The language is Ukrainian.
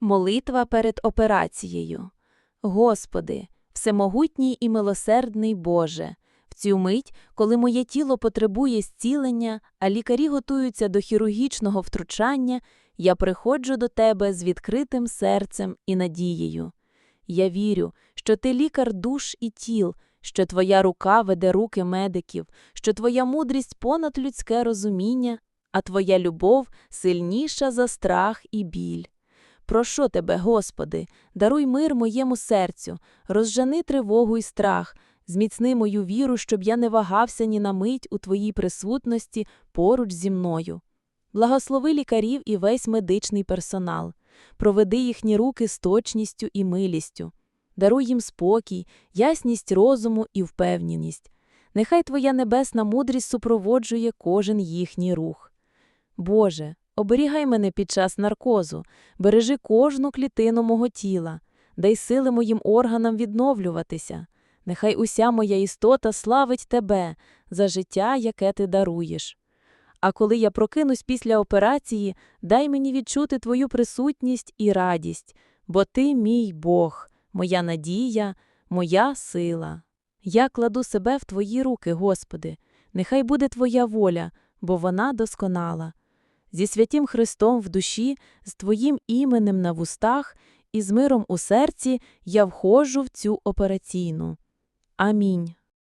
Молитва перед операцією. Господи, всемогутній і милосердний Боже, в цю мить, коли моє тіло потребує зцілення, а лікарі готуються до хірургічного втручання, я приходжу до Тебе з відкритим серцем і надією. Я вірю, що ти лікар душ і тіл, що твоя рука веде руки медиків, що твоя мудрість понад людське розуміння, а твоя любов сильніша за страх і біль. Прошу тебе, Господи, даруй мир моєму серцю, розжени тривогу і страх, зміцни мою віру, щоб я не вагався ні на мить у Твоїй присутності поруч зі мною. Благослови лікарів і весь медичний персонал, проведи їхні руки з точністю і милістю, даруй їм спокій, ясність розуму і впевненість. Нехай Твоя небесна мудрість супроводжує кожен їхній рух. Боже, оберігай мене під час наркозу, бережи кожну клітину мого тіла, дай сили моїм органам відновлюватися. Нехай уся моя істота славить Тебе за життя, яке ти даруєш. А коли я прокинусь після операції, дай мені відчути Твою присутність і радість, бо Ти мій Бог, моя надія, моя сила. Я кладу себе в Твої руки, Господи, нехай буде Твоя воля, бо вона досконала. Зі святім Христом в душі, з Твоїм іменем на вустах і з миром у серці я входжу в цю операційну. Амінь.